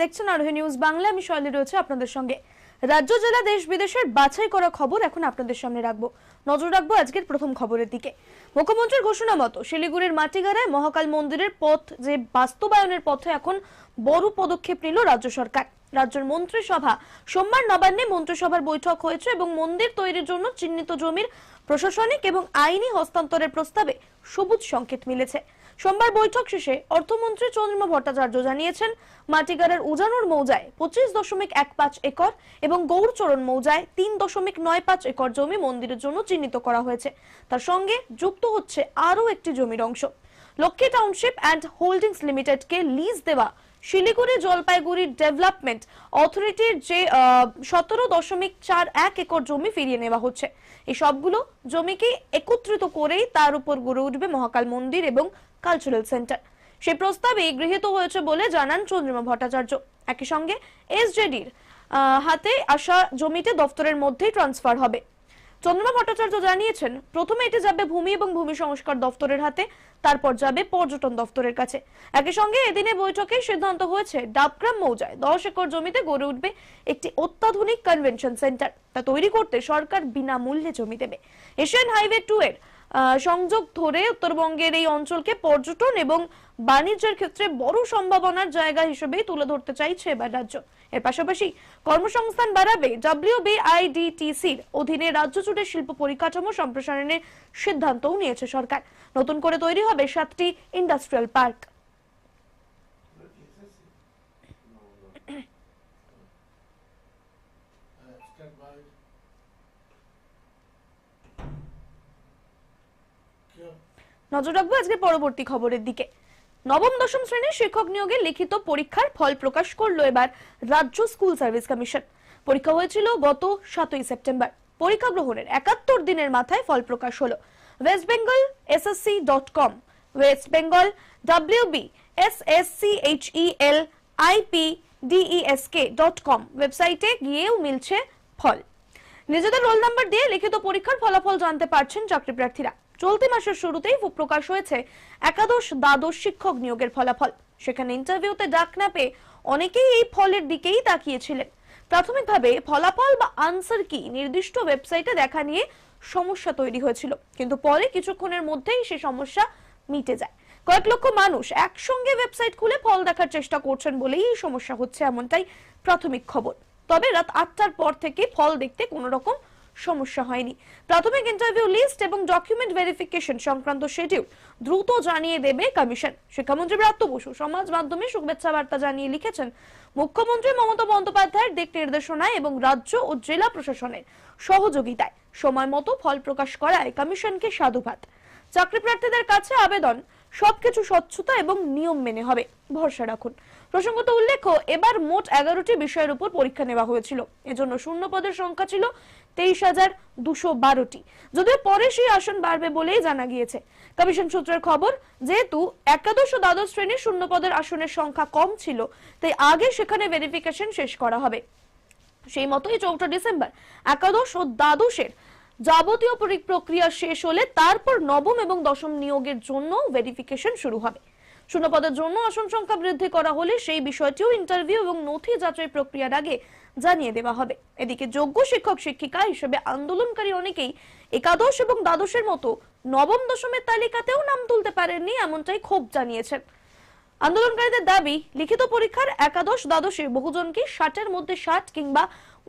দেখছেন আরোহী নিউজ বাংলা। আমি শৈলী রয়েছে আপনাদের সঙ্গে। রাজ্য, জেলা, দেশ, বিদেশের বাছাই করা খবর এখন আপনাদের সামনে রাখব। নজর রাখব আজকের প্রথম খবরের দিকে। মুখ্যমন্ত্রীর ঘোষণা মতো শিলিগুড়ির মাটিগাড়ায় মহাকাল মন্দিরের পথ, যে বাস্তবায়নের পথে এখন বড় পদক্ষেপ নিল রাজ্য সরকার। রাজ্যের মন্ত্রিসভা সোমবার নবান্নে মন্ত্রিসভার বৈঠক হয়েছে এবং মন্দির তৈরির জন্য চিহ্নিত জমির প্রশাসনিক এবং আইনি হস্তান্তরের প্রস্তাবে সবুজ সংকেত মিলেছে। সোমবার বৈঠক শেষে অর্থমন্ত্রী চন্দ্রিমা ভট্টাচার্য জানিয়েছেন মাটিগাড়ার উজানুর মৌজায় পঁচিশ দশমিক এক পাঁচ একর এবং গৌরচরণ মৌজায় তিন দশমিক নয় পাঁচ একর জমি মন্দিরের জন্য চিহ্নিত করা হয়েছে। তার সঙ্গে যুক্ত হচ্ছে আরও একটি জমির অংশ। লক্ষ্মী টাউনশিপ অ্যান্ড হোল্ডিংস লিমিটেডকে লিজ দেওয়া শিলিগুড়ি জলপাইগুড়ি ডেভেলপমেন্ট অথরিটির যে সতেরো দশমিক চার এক একর জমি ফিরিয়ে নেওয়া হচ্ছে। এই সবগুলো জমিকে একত্রিত করেই তার উপর গড়ে উঠবে মহাকাল মন্দির এবং কালচারাল সেন্টার সেই প্রস্তাবে গৃহীত হয়েছে বলে জানান চন্দ্রিমা ভট্টাচার্য। একই সঙ্গে এসজেডির হাতে আসা জমিতে দফতরের মধ্যেই ট্রান্সফার হবে। চন্দ্রমা ভট্টাচার্য জানিয়েছেন, প্রথমে এটি যাবে ভূমি এবং ভূমি সংস্কার দফতরের হাতে, তারপর যাবে পর্যটন দফতরের কাছে। একই সঙ্গে এদিনে বৈঠকে সিদ্ধান্ত হয়েছে, ডাবগ্রাম মৌজায় দশ একর জমিতে গড়ে উঠবে একটি অত্যাধুনিক কনভেনশন সেন্টার তা তৈরি করতে সরকার বিনামূল্যে জমি দেবে। এশিয়ান হাইওয়ে টু এর সংযোগ ধরে উত্তরবঙ্গের এই অঞ্চলকে পর্যটন এবং বাণিজ্যের ক্ষেত্রে বড় সম্ভাবনার জায়গা হিসেবেই তুলে ধরতে চাইছে এবার রাজ্য। এর পাশাপাশি কর্মসংস্থান বাড়াবে ডাব্লিউবিআইডিটিসির অধীনে রাজ্য জুড়ে শিল্প পরিকাঠামো সম্প্রসারণের সিদ্ধান্তও নিয়েছে সরকার। নতুন করে তৈরি হবে সাতটি ইন্ডাস্ট্রিয়াল পার্ক। নজর রাখব আজকে পরবর্তী খবরের দিকে। নবম, দশম শ্রেণির শিক্ষক নিয়োগে লিখিত পরীক্ষার ফল প্রকাশ করল এবার রাজ্য স্কুল সার্ভিস কমিশন। পরীক্ষা হয়েছিল গত সাতই সেপ্টেম্বর। পরীক্ষা গ্রহণের একাত্তর দিনের মাথায় ফল প্রকাশ হলো। West Bengal SSC dot com West Bengal WB S S C H E L IP DESK dot com ওয়েবসাইটে গিয়েও মিলছে ফল। নিজেদের রোল নাম্বার দিয়ে লিখিত পরীক্ষার ফলাফল জানতে পারছেন চাকরি প্রার্থীরা। চলতি মাসের শুরুতেই প্রকাশ হয়েছে একাদশ দ্বাদশ শিক্ষক নিয়োগের ফলাফল। সেখানে ইন্টারভিউতে ডাক না পেয়ে অনেকেই এই ফলের দিকেই তাকিয়েছিলেন। প্রাথমিকভাবে ফলাফল বা আনসার কি নির্দিষ্ট ওয়েবসাইটে দেখা নিয়ে সমস্যা তৈরি হয়েছিল। কিন্তু পরে কিছুক্ষণের মধ্যেই সে সমস্যা মিটে যায়। কয়েক লক্ষ মানুষ একসঙ্গে ওয়েবসাইট খুলে ফল দেখার চেষ্টা করছেন বলেই এই সমস্যা হচ্ছে এমনটাই প্রাথমিক খবর। তবে রাত আটটার পর থেকে ফল দেখতে কোনো রকম সমস্যা হয়নি। প্রাথমিক ইন্টারভিউ লিস্ট এবং ডকুমেন্ট ভেরিফিকেশন সংক্রান্ত শিডিউল দ্রুত জানিয়ে দেবে কমিশন শিক্ষামন্ত্রী ব্রাত্য বসু সমাজ মাধ্যমে শুভেচ্ছা বার্তা জানিয়ে লিখেছেন, মুখ্যমন্ত্রী মমতা বন্দ্যোপাধ্যায়ের দিক নির্দেশনায় এবং রাজ্য ও জেলা প্রশাসনের সহযোগিতায় সময় মতো ফল প্রকাশ করায় কমিশনকে সাধুবাদ। চাকরি প্রার্থীদের কাছে আবেদন, সবকিছু স্বচ্ছতা এবং নিয়ম মেনে হবে, ভরসা রাখুন। প্রসঙ্গত উল্লেখ্য, এবার মোট এগারোটি বিষয়ের উপর পরীক্ষা নেওয়া হয়েছিল। এজন্য শূন্য পদের সংখ্যা ছিল তেইশ হাজার দুশো বারোটি। যদিও পরে সেই আসন বাড়বে বলেই জানা গিয়েছে। কমিশন সূত্রের খবর, যেহেতু একাদশ দ্বাদশ শ্রেণির শূন্য পদের আসনের সংখ্যা কম ছিল, তাই আগে সেখানে ভেরিফিকেশন শেষ করা হবে। সেই মতোই চৌঠা ডিসেম্বর, একাদশ ও দ্বাদশের যাবতীয় প্রক্রিয়া শেষ হলে তারপর নবম এবং দশম নিয়োগের জন্য ভেরিফিকেশন শুরু হবে। শূন্যপদের জন্য আসন সংখ্যা বৃদ্ধি করা হলে সেই বিষয়টিও ইন্টারভিউ এবং নথি যাচাই প্রক্রিয়ার আগে জানিয়ে দেওয়া হবে। এদিকে যোগ্য শিক্ষক, শিক্ষিকা হিসেবে আন্দোলনকারী অনেকেই একাদশ এবং দ্বাদশের মতো নবম, দশমের তালিকাতেও নাম তুলতে পারেননি এমনটাই ক্ষোভ জানিয়েছেন। আন্দোলনকারীদের দাবি, লিখিত পরীক্ষার একাদশ, দ্বাদশে বহুজনকে ষাটের মধ্যে ষাট কিংবা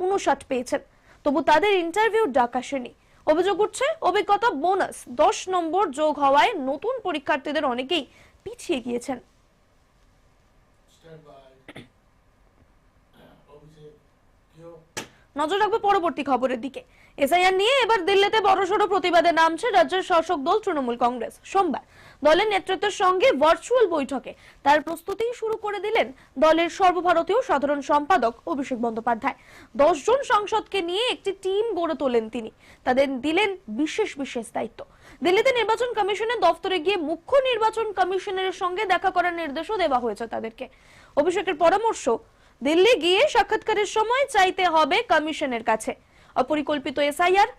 উনষাট পেয়েছেন। তবু তাদের ইন্টারভিউ ডাক আসেনি। অভিযোগ উঠছে, অভিজ্ঞতা বোনাস, দশ নম্বর যোগ হওয়ায় নতুন পরীক্ষার্থীদের অনেকেই পিছিয়ে গিয়েছেন Stand by. অভিষেক কেউ নজর রাখব পরবর্তী খবরের দিকে। এসআইআর নিয়ে এবার দিল্লিতে বড়সড় প্রতিবাদে নামছে রাজ্যের শাসক দল তৃণমূল কংগ্রেস। সোমবার দলের নেতৃত্বের সঙ্গে ভার্চুয়াল বৈঠকে তার প্রস্তুতি শুরু করে দিলেন দলের সর্বভারতীয় সাধারণ সম্পাদক অভিষেক বন্দ্যোপাধ্যায়। দশ জন সাংসদকে নিয়ে একটি টিম গড়ে তোলেন তিনি। তাদের দিলেন বিশেষ বিশেষ দায়িত্ব। দিল্লিতে নির্বাচন কমিশনের দফতরে গিয়ে মুখ্য নির্বাচন কমিশনারের সঙ্গে দেখা করার নির্দেশও দেওয়া হয়েছে তাদেরকে। অভিষেকের পরামর্শ দিল্লি গিয়ে সাক্ষাৎকারের সময় চাইতে হবে কমিশনের কাছে। অপরিকল্পিত এসআইআর,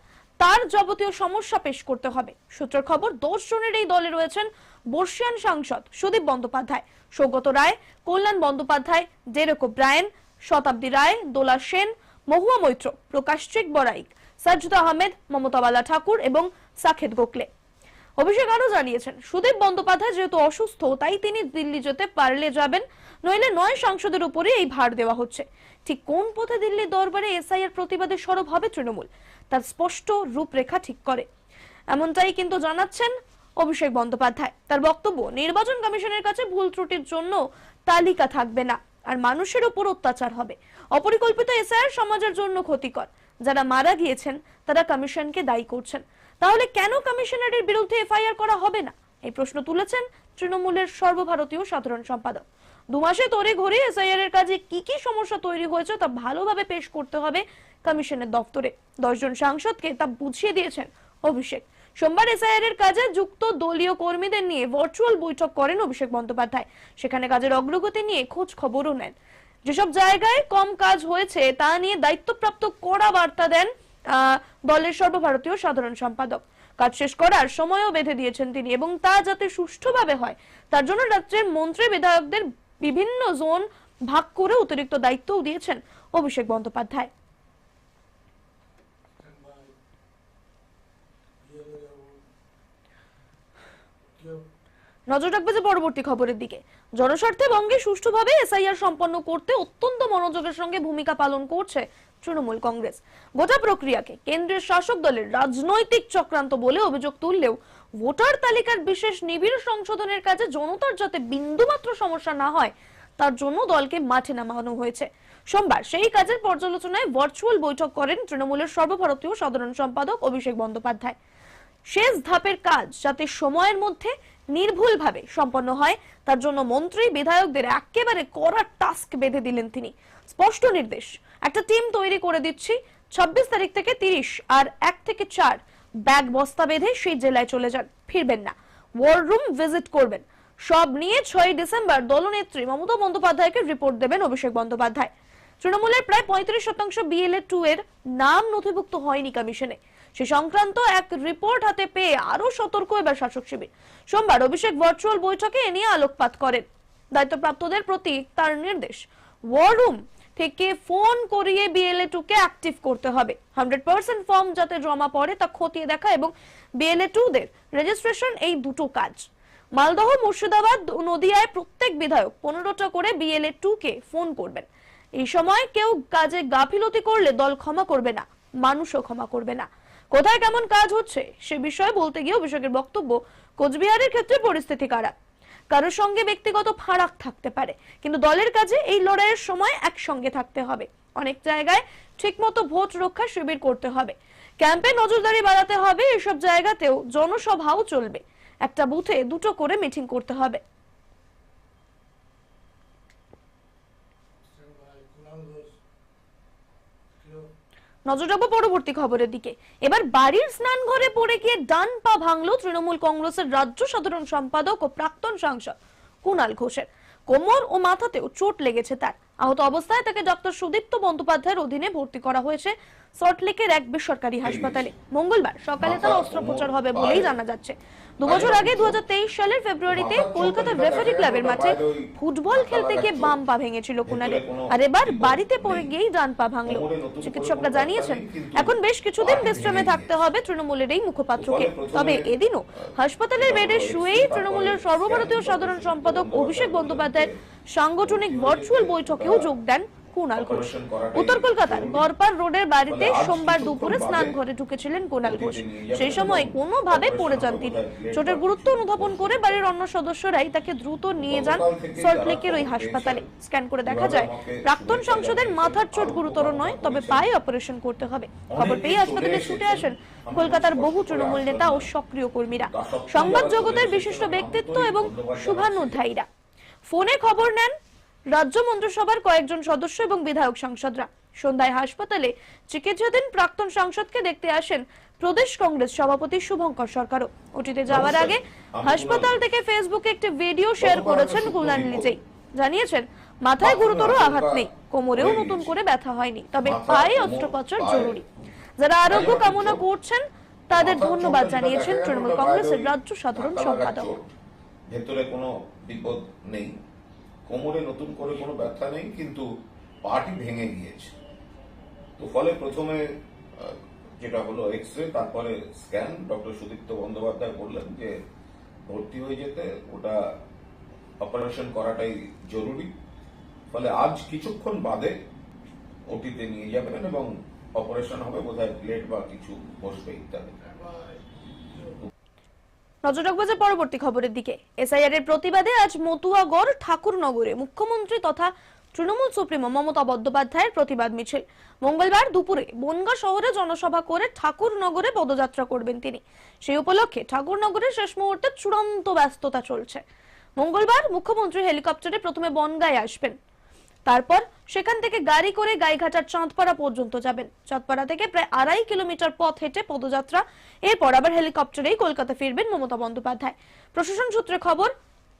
তার যাবতীয় সমস্যা পেশ করতে হবে। সূত্রের খবর, দশ জনের এই দলে রয়েছেন বর্ষিয়ান সাংসদ সুদীপ বন্দ্যোপাধ্যায়, সৌগত রায়, কল্যাণ বন্দ্যোপাধ্যায় ডেরেক ব্রায়ন, শতাব্দী রায়, দোলা সেন, মহুয়া মৈত্র, প্রকাশ চেক বড়াইক সাজ্জুদ আহমেদ, মমতা বালা ঠাকুর এবং সাকেত গোখলে। অভিষেক আরও জানিয়েছেন, সুদীপ বন্দ্যোপাধ্যায় যেহেতু অসুস্থ, তাই তিনি দিল্লি যেতে পারলে যাবেন নইলে নয় সাংসদের উপরে এই ভার দেওয়া হচ্ছে। ঠিক কোন পথে দিল্লির দরবারে এসআইআর প্রতিবাদে সরব হবে তৃণমূল? তার স্পষ্ট রূপরেখা ঠিক করে। এমনটাই কিন্তু জানাচ্ছেন অভিষেক বন্দ্যোপাধ্যায়। তার বক্তব্য, নির্বাচন কমিশনের কাছে ভুল ত্রুটির জন্য তালিকা থাকবে না, আর মানুষের উপর অত্যাচার হবে। অপরিকল্পিত এসআইআর সমাজের জন্য ক্ষতিকর। যারা মারা গিয়েছেন, তারা কমিশনকে দায়ী করছেন। তাহলে কেন কমিশনারের বিরুদ্ধে এফআইআর করা হবে না? এই প্রশ্ন তুলেছেন তৃণমূলের সর্বভারতীয় সাধারণ সম্পাদক। দু মাসে তরে ঘড়ি এসআইআর এর কাজে কি কি সমস্যা তৈরি হয়েছে তা ভালোভাবে পেশ করতে হবে কমিশনের দপ্তরে। দশজন সাংসদকে তা বুঝিয়ে দিয়েছেন অভিষেক। সোমবার এসআইআর এর কাজে যুক্ত দলীয় কর্মীদের নিয়ে ভার্চুয়াল বৈঠক করেন অভিষেক বন্দ্যোপাধ্যায়। সেখানে কাজের অগ্রগতি নিয়ে খোঁজ খবরও নেন। যেসব জায়গায় কম কাজ হয়েছে তা নিয়ে দায়িত্বপ্রাপ্ত কড়া বার্তা দেন দলের সর্বভারতীয় সাধারণ সম্পাদক। কাজ শেষ করার সময়ও বেঁধে দিয়েছেন তিনি এবং তা যাতে সুষ্ঠুভাবে হয়, তার জন্য রাজ্যের মন্ত্রী বিধায়কদের বিভিন্ন জোন ভাগ করে অতিরিক্ত দায়িত্বও দিয়েছেন অভিষেক বন্দ্যোপাধ্যায়। নজর রাখবে যে পরবর্তী খবরের দিকে। জনস্বার্থে বঙ্গে সুষ্ঠুভাবে এসআইআর সম্পন্ন করতে অত্যন্ত মনোযোগের সঙ্গে ভূমিকা পালন করছে তৃণমূল কংগ্রেস। গোটা প্রক্রিয়াকে কেন্দ্রের শাসক দলের রাজনৈতিক চক্রান্ত বলে অভিযোগ তুললেও ভোটার তালিকার বিশেষ নিবিড় সংশোধনের কাজে জনতার যাতে বিন্দুমাত্র সমস্যা না হয়, তার জন্য দলকে মাঠে নামানো হয়েছে। সোমবার সেই কাজের পর্যালোচনায় ভার্চুয়াল বৈঠক করেন তৃণমূলের সর্বভারতীয় সাধারণ সম্পাদক অভিষেক বন্দ্যোপাধ্যায়। শেষ ধাপের কাজ যাতে সময়ের মধ্যে নির্ভুলভাবে সম্পন্ন হয়, তার জন্য মন্ত্রী, বিধায়কদের একেবারে কড়া টাস্ক বেঁধে দিলেন তিনি। স্পষ্ট নির্দেশ, একটা টিম তৈরি করে দিচ্ছি, ছাব্বিশ তারিখ থেকে তিরিশ আর এক থেকে চার ব্যাগ বস্তা বেঁধে সেই জেলায় চলে যান। ফিরবেন না। ওয়ার রুম ভিজিট করবেন। সব নিয়ে ছয় ডিসেম্বর দলনেত্রী মমতা বন্দ্যোপাধ্যায়কে রিপোর্ট দেবেন অভিষেক বন্দ্যোপাধ্যায়। তৃণমূলের প্রায় পঁয়ত্রিশ শতাংশ বিএলএ টু এর নাম নথিভুক্ত হয়নি কমিশনে। সে সংক্রান্ত এক রিপোর্ট হাতে পেয়ে আরও সতর্ক এবার শাসক শিবির। সোমবার অভিষেক ভার্চুয়াল বৈঠকে এ নিয়ে আলোকপাত করেন। দায়িত্বপ্রাপ্তদের প্রতি তার নির্দেশ। ওয়ার রুম থেকে ফোন করিয়ে বিএলএ টু কে অ্যাক্টিভ করতে হবে। হান্ড্রেড পার্সেন্ট ফর্ম যাতে জমা পড়ে তা খতিয়ে দেখা এবং বিএলএ টু দের রেজিস্ট্রেশন এই দুটো কাজ। মালদহ, মুর্শিদাবাদ, নদিয়ায় প্রত্যেক বিধায়ক পনেরোটা করে বিএলএ টু কে ফোন করবেন। এই সময় কেউ কাজে গাফিলতি করলে দল ক্ষমা করবে না, মানুষও ক্ষমা করবে না। কোথায় কেমন কাজ হচ্ছে সে বিষয়ে বলতে গিয়ে অভিষেকের বক্তব্য কোচবিহারের ক্ষেত্রে পরিস্থিতি খারাপ। কারোর সঙ্গে ব্যক্তিগত ফারাক থাকতে পারে, কিন্তু দলের কাজে এই লড়াইয়ের সময় একসঙ্গে থাকতে হবে। অনেক জায়গায় ঠিকমতো ভোট রক্ষা শিবির করতে হবে। ক্যাম্পে নজরদারি বাড়াতে হবে, এসব জায়গাতেও জনসভাও চলবে। একটা বুথে দুটো করে মিটিং করতে হবে। নজর রাখব পরবর্তী খবরের দিকে। এবার বাড়ির স্নান ঘরে পড়ে গিয়ে ডান পা ভাঙলো তৃণমূল কংগ্রেসের রাজ্য সাধারণ সম্পাদক ও প্রাক্তন সাংসদ কুনাল ঘোষের। কোমর ও মাথাতেও চোট লেগেছে তার। আহত অবস্থায় তাকে ডক্টর সুদীপ্ত বন্দ্যোপাধ্যায়ের অধীনে ভর্তি করা হয়েছে সল্টলেকের এক বেসরকারি হাসপাতালে। মঙ্গলবার সকালে তার অস্ত্রোপচার হবে বলেই জানা যাচ্ছে। দু বছর আগে দু সালের ফেব্রুয়ারিতে কলকাতার রেফারি ক্লাবের মাঠে ফুটবল খেলতে গিয়ে বাম পা ভেঙেছিল কুণালের আর এবার বাড়িতে পড়ে গিয়েই ডান পা ভাঙলো। চিকিৎসকরা জানিয়েছেন এখন বেশ কিছুদিন বিশ্রামে থাকতে হবে তৃণমূলের এই মুখপাত্রকে। তবে এদিনও হাসপাতালের বেডে শুয়েই তৃণমূলের সর্বভারতীয় সাধারণ সম্পাদক অভিষেক বন্দ্যোপাধ্যায়ের সাংগঠনিক ভার্চুয়াল বৈঠকেও যোগ দেন কুণাল ঘোষ উত্তর কলকাতার গড়পাড় রোডের বাড়িতে সোমবার দুপুরে স্নান ঘরে ঢুকেছিলেন কুণাল ঘোষ। সেই সময় কোনোভাবে পড়ে যান তিনি চোটের গুরুত্ব অনুধাবন করে বাড়ির অন্য সদস্যরাই তাকে দ্রুত নিয়ে যান সল্টলেকের ওই হাসপাতালে। স্ক্যান করে দেখা যায় প্রাক্তন সংসদের মাথার চোট গুরুতর নয় তবে পায়ে অপারেশন করতে হবে। খবর পেয়ে হাসপাতালে ছুটে আসেন কলকাতার বহু তৃণমূল নেতা ও সক্রিয় কর্মীরা। সংবাদ জগতের বিশিষ্ট ব্যক্তিত্ব এবং শুভানুধ্যায়ীরা। ফোনে খবর নেন রাজ্য মন্ত্রিসভার কয়েকজন সদস্য এবং বিধায়ক সাংসদরা। সন্ধ্যায় হাসপাতালে চিকিৎসাধীন প্রাক্তন সাংসদকে দেখতে আসেন প্রদেশ কংগ্রেস সভাপতি শুভঙ্কর সরকারও। ওটিতে যাওয়ার আগে হাসপাতাল থেকে ফেসবুকে একটি ভিডিও শেয়ার করেছেন কুলান নিজেই। জানিয়েছেন মাথায় গুরুতর আঘাত নেই কোমরেও নতুন করে ব্যথা হয়নি। তবে পায়ে অস্ত্রোপচার জরুরি। যারা আরোগ্য কামনা করছেন তাদের ধন্যবাদ জানিয়েছেন তৃণমূল কংগ্রেসের রাজ্য সাধারণ সম্পাদক। ভেতরে কোনো বিপদ নেই। কোমরে নতুন করে কোনো ব্যথা নেই, কিন্তু পাটি ভেঙে গিয়েছে। তো ফলে প্রথমে যেটা হলো এক্স রে তারপরে স্ক্যান ডক্টর সুদীপ্ত বন্দ্যোপাধ্যায় বললেন যে ভর্তি হয়ে যেতে ওটা অপারেশন করাটাই জরুরি। ফলে আজ কিছুক্ষণ বাদে ওটিতে নিয়ে যাবেন এবং অপারেশন হবে, বোধহয় প্লেট বা কিছু বসবে ইত্যাদি। নজর রাখব যে পরবর্তী খবরের দিকে। এসআইআর এর প্রতিবাদে আজ মতুয়াগড় ঠাকুরনগরে মুখ্যমন্ত্রী তথা তৃণমূল সুপ্রিমো মমতা বন্দ্যোপাধ্যায়ের প্রতিবাদ মিছিল। মঙ্গলবার দুপুরে বনগা শহরে জনসভা করে ঠাকুরনগরে পদযাত্রা করবেন তিনি। সেই উপলক্ষে ঠাকুরনগরের শেষ মুহূর্তে চূড়ান্ত ব্যস্ততা চলছে। মঙ্গলবার মুখ্যমন্ত্রী হেলিকপ্টারে প্রথমে বনগায় আসবেন। তারপর সেখান থেকে গাড়ি করে গাইঘাটার চাঁদপাড়া পর্যন্ত যাবেন। চাঁদপাড়া থেকে প্রায় আড়াই কিলোমিটার পথ হেঁটে পদযাত্রা, এরপর আবার হেলিকপ্টারেই কলকাতা ফিরবেন মমতা বন্দ্যোপাধ্যায়। প্রশাসন সূত্রে খবর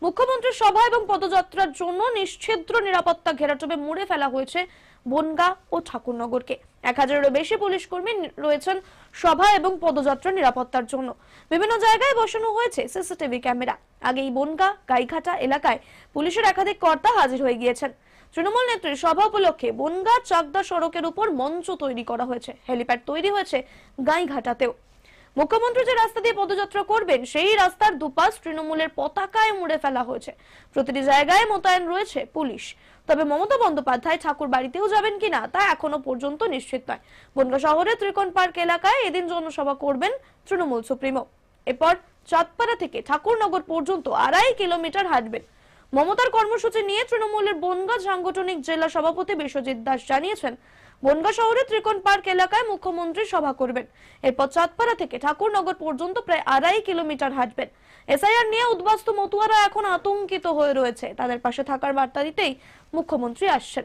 মুখ্যমন্ত্রীর সভা এবং পদযাত্রার জন্য নিশ্ছিদ্র নিরাপত্তা ঘেরাটোপে মুড়ে ফেলা হয়েছে বনগা ও ঠাকুরনগরকে। এক হাজারেরও বেশি পুলিশ কর্মী রয়েছেন সভা এবং পদযাত্রা নিরাপত্তার জন্য। বিভিন্ন জায়গায় বসানো হয়েছে সিসিটিভি ক্যামেরা। আগেই বনগা, গাইঘাটা এলাকায় পুলিশের একাধিক কর্তা হাজির হয়ে গিয়েছেন। তৃণমূল নেত্রীর সভা উপলক্ষে বনগা চাকদা সড়কের উপর মঞ্চ তৈরি করা হয়েছে। হেলিপ্যাড তৈরি হয়েছে গাইঘাটাতেও। মুখ্যমন্ত্রী যে রাস্তা দিয়ে পদযাত্রা করবেন, সেই রাস্তার দুপাশ তৃণমূলের পতাকায় মুড়ে ফেলা হয়েছে। প্রতিটি জায়গায় মোতায়েন রয়েছে পুলিশ। তবে মমতা বন্দ্যোপাধ্যায় ঠাকুর বাড়িতেও যাবেন কিনা তা এখনও পর্যন্ত নিশ্চিত নয়। বনগা শহরের ত্রিকোণ পার্ক এলাকায় এদিন জনসভা করবেন তৃণমূল সুপ্রিমো। এরপর চাঁদপাড়া থেকে ঠাকুরনগর পর্যন্ত আড়াই কিলোমিটার হাঁটবেন। মমতার কর্মসূচি নিয়ে তৃণমূলের বনগাঁ সাংগঠনিক জেলা সভাপতি বিশ্বজিৎ দাস জানিয়েছেন, বনগাঁ শহরের ত্রিকোণ পার্ক এলাকায় মুখ্যমন্ত্রী সভা করবেন। এরপর চাঁদপাড়া থেকে ঠাকুরনগর পর্যন্ত প্রায় আড়াই কিলোমিটার হাঁটবেন। এসআইআর নিয়ে উদ্বাস্তু মতুয়ারা এখন আতঙ্কিত হয়ে রয়েছে। তাদের পাশে থাকার বার্তা দিতেই মুখ্যমন্ত্রী আসছেন।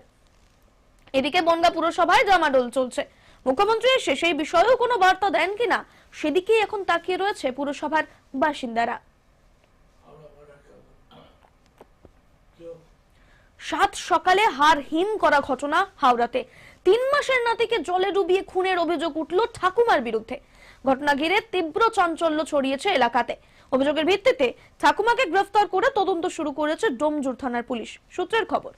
এদিকে বনগা পুরসভায় জামাডোল চলছে। মুখ্যমন্ত্রী এসে সেই বিষয়েও কোনো বার্তা দেন কিনা, সেদিকেই এখন তাকিয়ে রয়েছে পুরসভার বাসিন্দারা। সাত সকালে হার হিম করা ঘটনা হাওড়াতে। তিন মাসের নাতিকে জলে ডুবিয়ে খুনের অভিযোগ উঠল ঠাকুমার বিরুদ্ধে। ঘটনা ঘিরে তীব্র চাঞ্চল্য ছড়িয়েছে এলাকাতে। অভিযোগের ভিত্তিতে ঠাকুমাকে গ্রেফতার করে তদন্ত শুরু করেছে ডোমজুর থানার পুলিশ সূত্রের খবর।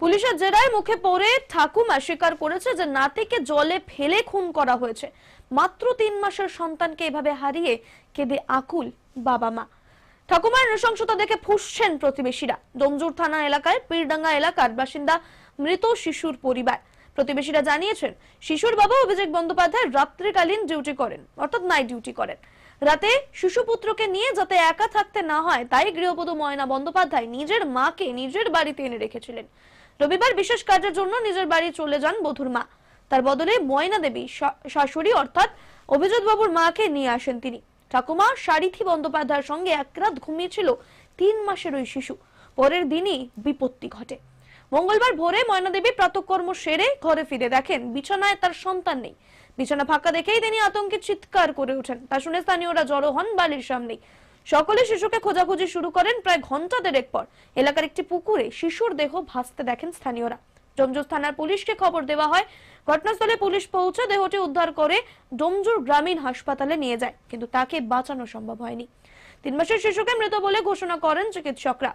পুলিশের জেরায় মুখে পড়ে ঠাকুমা স্বীকার করেছে যে নাতিকে জলে ফেলে খুন করা হয়েছে। মাত্র তিন মাসের সন্তানকে এভাবে হারিয়ে কেঁদে আকুল বাবা মা। ঠাকুমার নৃশংসতা দেখে ফুসছেন প্রতিবেশীরা। ডোমজুর থানা এলাকায় পীরডাঙ্গা এলাকার বাসিন্দা মৃত শিশুর পরিবার। প্রতিবেশীরা জানিয়েছেন, শিশুর বাবা অভিষেক বন্দ্যোপাধ্যায় রাত্রিকালীন ডিউটি করেন, অর্থাৎ নাইট ডিউটি করেন। রাতে শিশুপুত্রকে নিয়ে যাতে একা থাকতে না হয়, তাই গৃহবধূ ময়না বন্দ্যোপাধ্যায় নিজের মাকে নিজের বাড়িতে এনে রেখেছিলেন। রবিবার বিশেষ কাজের জন্য নিজের বাড়ি চলে যান বধুর মা। তার বদলে ময়না দেবী শাশুড়ি অর্থাৎ অভিজিৎ বাবুর মাকে নিয়ে আসেন তিনি। ঠাকুমা, সারিথি বন্দ্যোপাধ্যায়ের সঙ্গে এক রাত ঘুমিয়েছিল তিন মাসের ওই শিশু। পরের দিনই বিপত্তি ঘটে। মঙ্গলবার ভোরে ময়নাদেবী প্রাতকর্ম সেরে ঘরে ফিরে দেখেন বিছানায় তার সন্তান নেই। বিছানা ফাঁকা দেখেই তিনি আতঙ্কে চিৎকার করে ওঠেন। তা শুনে স্থানীয়রা জড়ো হন বালির সামনেই সকলে শিশুকে খোঁজাখুঁজি শুরু করেন প্রায় ঘণ্টা দেড়েক পর। এলাকার একটি পুকুরে শিশুর দেহ ভাসতে দেখেন স্থানীয়রা। ডোমজুর থানার পুলিশকে খবর দেওয়া হয়, ঘটনাস্থলে পুলিশ পৌঁছে দেহটি উদ্ধার করে ডোমজুর গ্রামীণ হাসপাতালে নিয়ে যায়, কিন্তু তাকে বাঁচানো সম্ভব হয়নি। তিন মাসের শিশুকে মৃত বলে ঘোষণা করেন চিকিৎসকরা।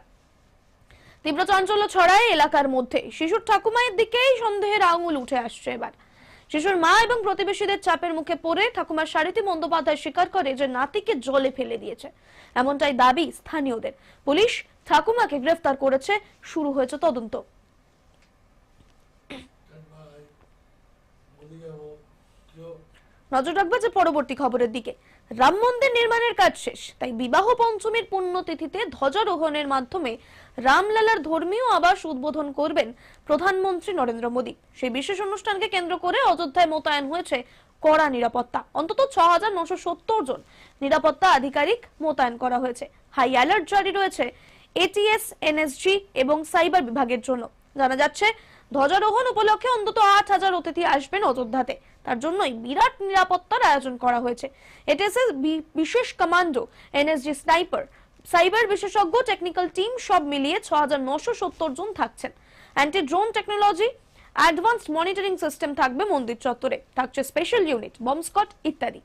তীব্র চাঞ্চল্য ছড়ায় এলাকার মধ্যে। শিশুর ঠাকুমায়ের দিকেই সন্দেহের আঙুল উঠে আসছে এবার। শিশুর মা এবং প্রতিবেশীদের চাপের মুখে পড়ে ঠাকুমার সারিতি বন্দ্যোপাধ্যায় স্বীকার করে যে নাতিকে জলে ফেলে দিয়েছে। এমনটাই দাবি স্থানীয়দের। পুলিশ ঠাকুমাকে গ্রেফতার করেছে, শুরু হয়েছে তদন্ত ভাই বলি যাব কেউ নজর রাখবে যে পরবর্তী খবরের দিকে। রাম মন্দির নির্মাণের কাজ শেষ, তাই বিবাহ পঞ্চমীর পুণ্যতিথিতে ধ্বজারোহণের মাধ্যমে রামলালার ধর্মীয় আবাস উদ্বোধন করবেন প্রধানমন্ত্রী নরেন্দ্র মোদী। সেই বিশেষ অনুষ্ঠানকে কেন্দ্র করে অযোধ্যায় মোতায়েন হয়েছে কড়া নিরাপত্তা। অন্তত ছ হাজার জন নিরাপত্তা আধিকারিক মোতায়েন করা হয়েছে। হাই অ্যালার্ট জারি রয়েছে এটিএস, এনএসজি এবং সাইবার বিভাগের জন্য। জানা যাচ্ছে ধ্বজারোহণ উপলক্ষে অন্তত আট হাজার অতিথি আসবেন অযোধ্যাতে। তার জন্যই বিরাট নিরাপত্তার আয়োজন করা হয়েছে। এটিএসএস বিশেষ কমান্ডো এনএসজি স্নাইপার সাইবার বিশেষজ্ঞ টেকনিক্যাল টিম সব মিলিয়ে ছ হাজার নশো সত্তর জন থাকছেন। Anti drone technology advanced monitoring system থাকবে মন্দির চত্বরে। থাকছে স্পেশাল ইউনিট বম্ব স্কট ইত্যাদি।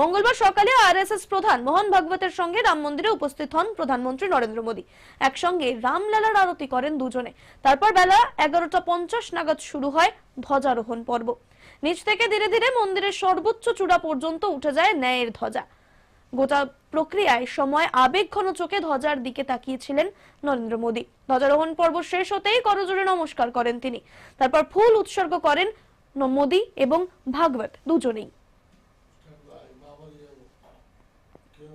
মঙ্গলবার সকালে আরএসএস প্রধান মোহন ভাগবতের সঙ্গে রাম মন্দিরে উপস্থিত হন প্রধানমন্ত্রী নরেন্দ্র মোদী। একসঙ্গে রামলালার আরতি করেন দুজনে। তারপর বেলা এগারোটা পঞ্চাশ নাগাদ শুরু হয় ধ্বজারোহণ পর্ব। নিচ থেকে ধীরে ধীরে মন্দিরের সর্বোচ্চ চূড়া পর্যন্ত উঠে যায় ন্যায়ের ধ্বজা। গোটা প্রক্রিয়ায় সময় আবেগঘন চোখে ধ্বজার দিকে তাকিয়েছিলেন নরেন্দ্র মোদী। ধ্বজারোহণ পর্ব শেষ হতেই করজোড়ে নমস্কার করেন তিনি। তারপর ফুল উৎসর্গ করেন মোদী এবং ভাগবত দুজনেই স্ট্যান্ড বাই মা বলি যাব কেউ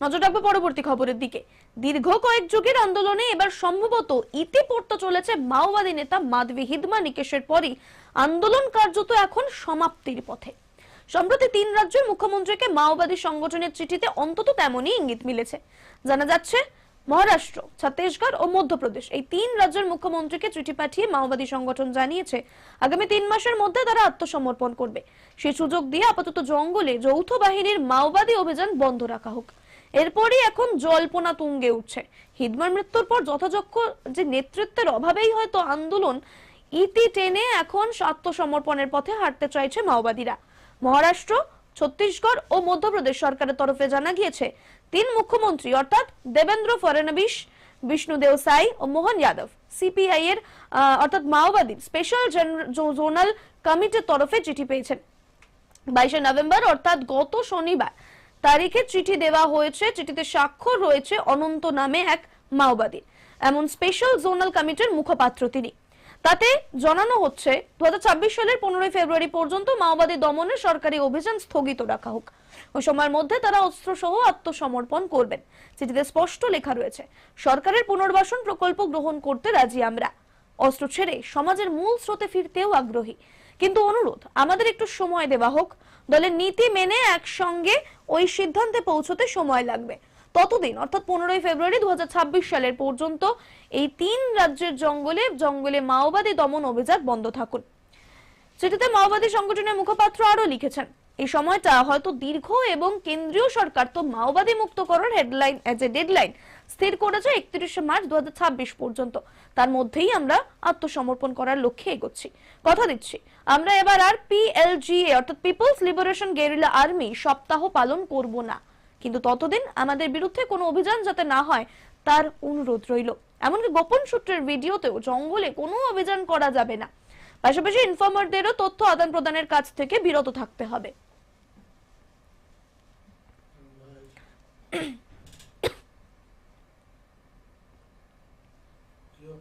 নজর রাখব পরবর্তী খবরের দিকে। দীর্ঘ কয়েক যুগের আন্দোলনে এবার সম্ভবত ইতি পড়তে চলেছে মাওবাদী নেতা মাধবী হিদমা নিকেশের পরই। আন্দোলন কার্যত এখন সমাপ্তির পথে। সম্প্রতি তিন রাজ্যের মুখ্যমন্ত্রীকে মাওবাদী সংগঠনের চিঠিতে অন্তত তেমনই ইঙ্গিত মিলেছে। জানা যাচ্ছে, মহারাষ্ট্র, ছত্তিশগড় ও মধ্যপ্রদেশ এই তিন রাজ্যের মুখ্যমন্ত্রীকে চিঠি পাঠিয়ে মাওবাদী সংগঠন জানিয়েছে, আগামী তিন মাসের মধ্যে তারা আত্মসমর্পণ করবে। সেই সুযোগ দিয়ে আপাতত জঙ্গলে যৌথ বাহিনীর মাওবাদী অভিযান বন্ধ রাখা হোক। এরপরই এখন জল্পনা তুঙ্গে উঠছে। হিদমার মৃত্যুর পর যথাযথ যে নেতৃত্বের অভাবেই হয়তো আন্দোলন, ইতি টেনে এখন আত্মসমর্পণের পথে হাঁটতে চাইছে মাওবাদীরা। মহারাষ্ট্র, ছত্তিশগড় ও মধ্যপ্রদেশ সরকারের তরফে জানা গিয়েছে, তিন মুখ্যমন্ত্রী অর্থাৎ দেবেন্দ্র ফডনবিস বিষ্ণুদেও সাই ও মোহন যাদব, সিপিআই এর অর্থাৎ মাওবাদী স্পেশাল জোনাল কমিটির তরফে চিঠি পেয়েছেন। বাইশে নভেম্বর, অর্থাৎ গত শনিবার তারিখে চিঠি দেওয়া হয়েছে, চিঠিতে স্বাক্ষর রয়েছে অনন্ত নামে এক মাওবাদী। এমন স্পেশাল জোনাল কমিটির মুখপাত্র তিনি। তাতে জানানো হচ্ছে দু সালের পনেরোই ফেব্রুয়ারি পর্যন্ত মাওবাদী দমনের সরকারি অভিযান স্থগিত রাখা হোক। ওই সময়ের মধ্যে তারা অস্ত্র সহ আত্মসমর্পণ করবেন। চিঠিতে স্পষ্ট লেখা রয়েছে, সরকারের পুনর্বাসন প্রকল্প গ্রহণ করতে রাজি আমরা। অস্ত্র ছেড়ে সমাজের মূল স্রোতে ফিরতেও আগ্রহী। কিন্তু অনুরোধ, আমাদের একটু সময় দেওয়া হোক। দলের নীতি মেনে একসঙ্গে ওই সিদ্ধান্তে পৌঁছতে সময় লাগবে। ততদিন, অর্থাৎ পনেরোই ফেব্রুয়ারি দু সালের পর্যন্ত এই তিন রাজ্যের জঙ্গলে জঙ্গলে মাওবাদী দমন অভিযান বন্ধ থাকুন। চিঠিতে মাওবাদী সংগঠনের মুখপাত্র আরও লিখেছেন এই সময়টা হয়তো দীর্ঘ এবং কেন্দ্রীয় সরকার তো মাওবাদী মুক্ত করার হেডলাইন এজ এ ডেডলাইন স্থির করেছে একত্রিশে মার্চ দু হাজার ছাব্বিশ পর্যন্ত। তার মধ্যেই আমরা আত্মসমর্পণ করার লক্ষ্যে এগোচ্ছি। কথা দিচ্ছি, আমরা এবার আর পিএলজিএ অর্থাৎ পিপলস লিবারেশন গেরিলা আর্মি সপ্তাহ পালন করব না। কিন্তু ততদিন আমাদের বিরুদ্ধে কোনো অভিযান যাতে না হয়, তার অনুরোধ রইল। এমনকি গোপন সূত্রের ভিডিওতেও জঙ্গলে কোনো অভিযান করা যাবে না। পাশাপাশি ইনফর্মারদেরও তথ্য আদান প্রদানের কাছ থেকে বিরত থাকতে হবে কেউ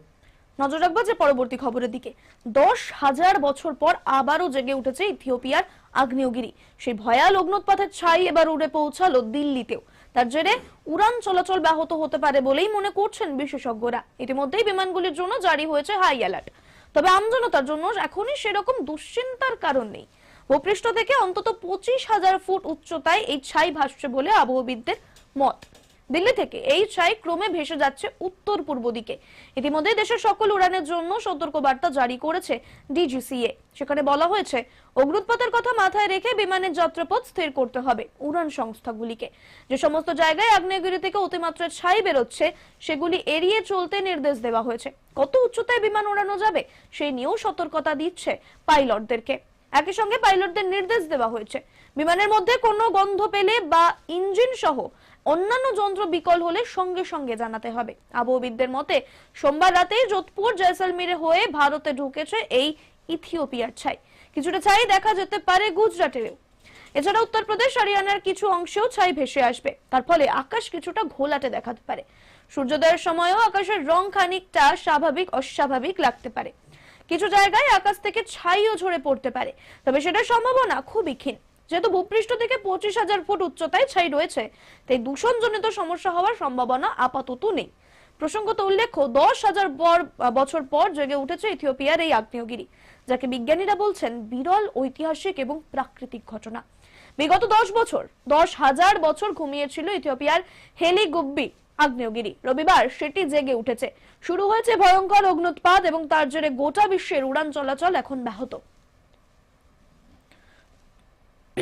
নজর রাখব যে পরবর্তী খবরের দিকে। দশ হাজার বছর পর আবারও জেগে উঠেছে ইথিওপিয়ার আগ্নেয়গিরি। সেই ভয়াল অগ্নুৎপাতের ছাই এবার উড়ে পৌঁছালো দিল্লিতেও। তার জেরে উড়ান চলাচল ব্যাহত হতে পারে বলেই মনে করছেন বিশেষজ্ঞরা। ইতিমধ্যেই বিমানগুলির জন্য জারি হয়েছে হাই অ্যালার্ট। তবে আমজনতার জন্য এখনই সেরকম দুশ্চিন্তার কারণ নেই। ভূপৃষ্ঠ থেকে অন্তত পঁচিশ হাজার ফুট উচ্চতায় এই ছাই ভাসছে বলে আবহবিদদের মত। দিল্লি থেকে এই ছাই ক্রমে ভেসে যাচ্ছে উত্তর পূর্ব দিকে। ইতিমধ্যে দেশের সকল উড়ানের জন্য সতর্কবার্তা জারি করেছে ডিজিসিএ। সেখানে বলা হয়েছে অগ্নুৎপাতের কথা মাথায় রেখে বিমানের যাত্রাপথ স্থির করতে হবে উড়ান সংস্থাগুলিকে। যে সমস্ত জায়গায় আগ্নেয়গিরি থেকে অতিমাত্রায় ছাই বেরোচ্ছে, সেগুলি এড়িয়ে চলতে নির্দেশ দেওয়া হয়েছে। কত উচ্চতায় বিমান ওড়ানো যাবে, সেই নিয়েও সতর্কতা দিচ্ছে পাইলটদেরকে। একই সঙ্গে পাইলটদের নির্দেশ দেওয়া হয়েছে, বিমানের মধ্যে কোনো গন্ধ পেলে বা ইঞ্জিন সহ অন্যান্য যন্ত্র বিকল হলে সঙ্গে সঙ্গে জানাতে হবে। আবহবিদদের মতে, সোমবার রাতেই যোধপুর জয়সলমীরে হয়ে ভারতে ঢুকেছে এই ইথিওপিয়ার ছাই। কিছুটা ছাই দেখা যেতে পারে গুজরাটেরও এছাড়া উত্তরপ্রদেশ, হরিয়ানার কিছু অংশেও ছাই ভেসে আসবে। তার ফলে আকাশ কিছুটা ঘোলাটে দেখাতে পারে। সূর্যোদয়ের সময়ও আকাশের রং খানিকটা স্বাভাবিক, অস্বাভাবিক লাগতে পারে। কিছু জায়গায় আকাশ থেকে ছাইও ঝরে পড়তে পারে। তবে সেটার সম্ভাবনা খুবই ক্ষীণ। যেহেতু ভূপৃষ্ঠ থেকে পঁচিশ হাজার ফুট উচ্চতায় ছাই রয়েছে, তাই দূষণজনিত সমস্যা হওয়ার সম্ভাবনা আপাতত নেই। প্রসঙ্গত উল্লেখ্য, দশ হাজার বছর পর জেগে উঠেছে ইথিওপিয়ার এই আগ্নেয়গিরি, যাকে বিজ্ঞানীরা বলছেন বিরল ঐতিহাসিক এবং প্রাকৃতিক ঘটনা। বিগত দশ বছর, দশ হাজার বছর ঘুমিয়েছিল ইথিওপিয়ার হেলিগুব্বি আগ্নেয়গিরি। রবিবার সেটি জেগে উঠেছে। শুরু হয়েছে ভয়ঙ্কর অগ্নুৎপাত এবং তার জেরে গোটা বিশ্বের উড়ান চলাচল এখন ব্যাহত।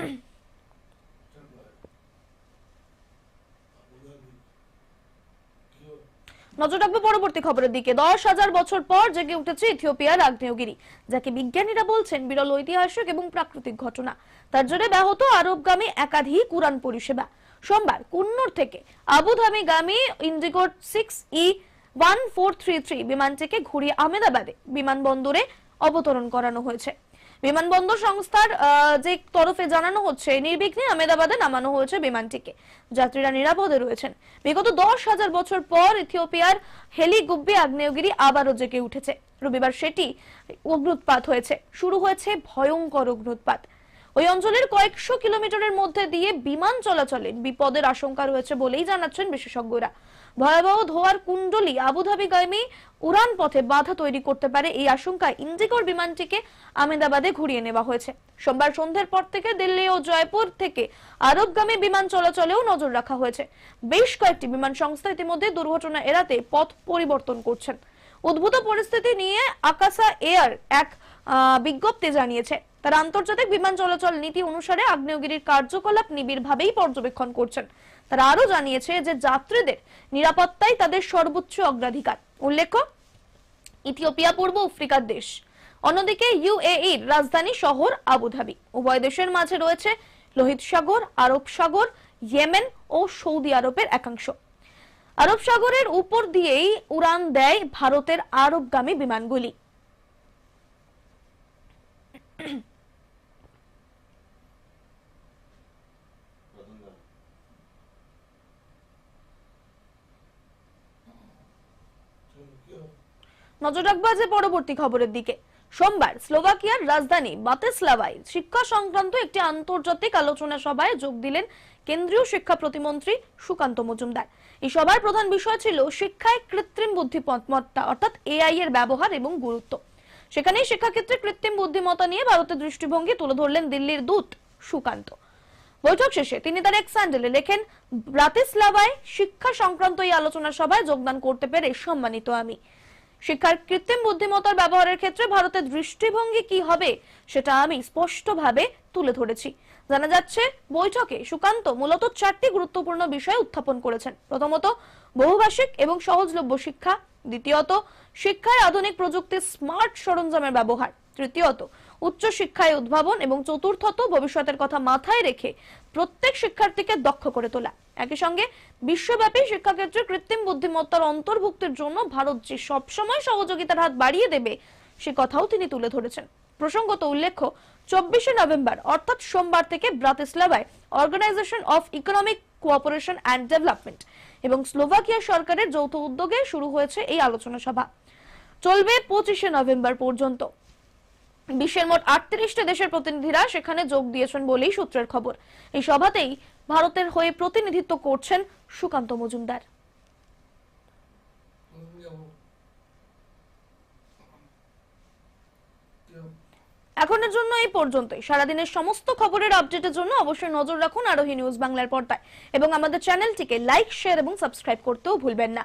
নজর রাখব পরবর্তী খবরের দিকে। দশ হাজার বছর পর জেগে উঠেছে ইথিওপিয়ার আগ্নেয়গিরি, যাকে বিজ্ঞানীরা বলছেন বিরল ঐতিহাসিক এবং প্রাকৃতিক ঘটনা। তার জন্য ব্যাহত আরবগামী একাধিক উড়ান পরিষেবা। সোমবার কুন্নুর থেকে আবুধাবিগামী IndiGo six E one four three three বিমানটিকে ঘুরিয়ে আহমেদাবাদে বিমানবন্দরে অবতরণ করানো হয়েছে। বিমানবন্দর সংস্থার যে তরফে জানানো হচ্ছে নির্বিঘ্নে আহমেদাবাদে নামানো হয়েছে বিমানটিকে। যাত্রীরা নিরাপদে রয়েছেন। বিগত দশ হাজার বছর পর ইথিওপিয়ার হেলিগুব্বি আগ্নেয়গিরি আবারও জেগে উঠেছে। রবিবার সেটি অগ্নুৎপাত হয়েছে। শুরু হয়েছে ভয়ঙ্কর অগ্নুৎপাত ওই অঞ্চলের কয়েকশো কিলোমিটারের মধ্যে দিয়ে বিমান চলাচলে বিপদের আশঙ্কা রয়েছে বলেই জানাচ্ছেন বিশেষজ্ঞরা। ভয়াবহ ধোয়ার কুণ্ডলী আবুধাবিগামী উড়ান পথে বাধা তৈরি করতে পারে এই আশঙ্কায় ইন্ডিগোর বিমানটিকে আহমেদাবাদে ঘুরিয়ে নেওয়া হয়েছে। সোমবার সন্ধ্যের পর থেকে দিল্লি ও জয়পুর থেকে আরবগামী বিমান চলাচলেও নজর রাখা হয়েছে। বেশ কয়েকটি বিমান সংস্থা ইতিমধ্যে দুর্ঘটনা এড়াতে পথ পরিবর্তন করছেন। উদ্ভূত পরিস্থিতি নিয়ে আকাশা এয়ার এক বিজ্ঞপ্তি জানিয়েছে। তারা আন্তর্জাতিক বিমান চলাচল নীতি অনুসারে আগ্নেয়গিরির কার্যকলাপ নিবিড়ভাবেই পর্যবেক্ষণ করছেন। তারা আরও জানিয়েছে যে যাত্রীদের নিরাপত্তাই তাদের সর্বোচ্চ অগ্রাধিকার। উল্লেখ্য, ইথিওপিয়া পূর্ব আফ্রিকার দেশ, অন্যদিকে ইউএইর রাজধানী শহর আবুধাবি। উভয় দেশের মাঝে রয়েছে লোহিত সাগর, আরব সাগর, ইয়েমেন ও সৌদি আরবের একাংশ। আরব সাগরের উপর দিয়েই উড়ান দেয় ভারতের আরবগামী বিমানগুলি চলো, কি হবে? নজর রাখব আজ পরবর্তী খবরের দিকে। সোমবার স্লোভাকিয়ার রাজধানী বাতেস্লাভায় শিক্ষা সংক্রান্ত একটি আন্তর্জাতিক আলোচনা সভায় যোগ দিলেন কেন্দ্রীয় শিক্ষা প্রতিমন্ত্রী সুকান্ত মজুমদার। এই সভার প্রধান বিষয় ছিল শিক্ষায় কৃত্রিম বুদ্ধিমত্তা, অর্থাৎ এআই এর ব্যবহার এবং গুরুত্ব। সেখানেই শিক্ষাক্ষেত্রে কৃত্রিম বুদ্ধিমত্তা নিয়ে ভারতের দৃষ্টিভঙ্গি তুলে ধরলেন দিল্লির দূত সুকান্ত। বৈঠক শেষে তিনি তার এক স্যান্ডেলে লেখেন ব্রাতিস্লাভায় শিক্ষা সংক্রান্ত এই আলোচনা সভায় যোগদান করতে পেরে সম্মানিত আমি। শিক্ষার কৃত্রিম বুদ্ধিমত্তার ব্যবহারের ক্ষেত্রে ভারতের দৃষ্টিভঙ্গি কি হবে, সেটা আমি স্পষ্টভাবে তুলে ধরেছি। জানা যাচ্ছে, বৈঠকে সুকান্ত মূলত চারটি গুরুত্বপূর্ণ বিষয় উত্থাপন করেছেন। প্রথমত, বহুভাষিক এবং সহজলভ্য শিক্ষা। দ্বিতীয়ত, শিক্ষায় আধুনিক প্রযুক্তির স্মার্ট সরঞ্জামের ব্যবহার। তৃতীয়ত উচ্চ শিক্ষায় উদ্ভাবন এবং চতুর্থত, ভবিষ্যতের কথা মাথায় রেখে প্রত্যেক শিক্ষার্থীকে দক্ষ করে তোলা। একই সঙ্গে বিশ্বব্যাপী শিক্ষাক্ষেত্রে কৃত্রিম বুদ্ধিমত্তার অন্তর্ভুক্তির জন্য ভারত যে সবসময় সহযোগিতার হাত বাড়িয়ে দেবে, সে কথাও তিনি তুলে ধরেছেন। প্রসঙ্গত উল্লেখ্য, চব্বিশে নভেম্বর, অর্থাৎ সোমবার থেকে ব্রাতিস্লাভায় Organisation of Economic Cooperation and Development এবং স্লোভাকিয়া সরকারের যৌথ উদ্যোগে শুরু হয়েছে এই আলোচনা সভা। চলবে পঁচিশে নভেম্বর পর্যন্ত। বিশ্বের মোট আটত্রিশটি দেশের প্রতিনিধিরা সেখানে যোগ দিয়েছেন বলেই সূত্রের খবর। এই সভাতেই ভারতের হয়ে প্রতিনিধিত্ব করছেন সুকান্ত মজুমদার? এখনের জন্য এই পর্যন্তই। সারাদিনের সমস্ত খবরের আপডেটের জন্য অবশ্যই নজর রাখুন আরোহী নিউজ বাংলার পর্দায়। এবং আমাদের চ্যানেলটিকে লাইক, শেয়ার এবং সাবস্ক্রাইব করতেও ভুলবেন না।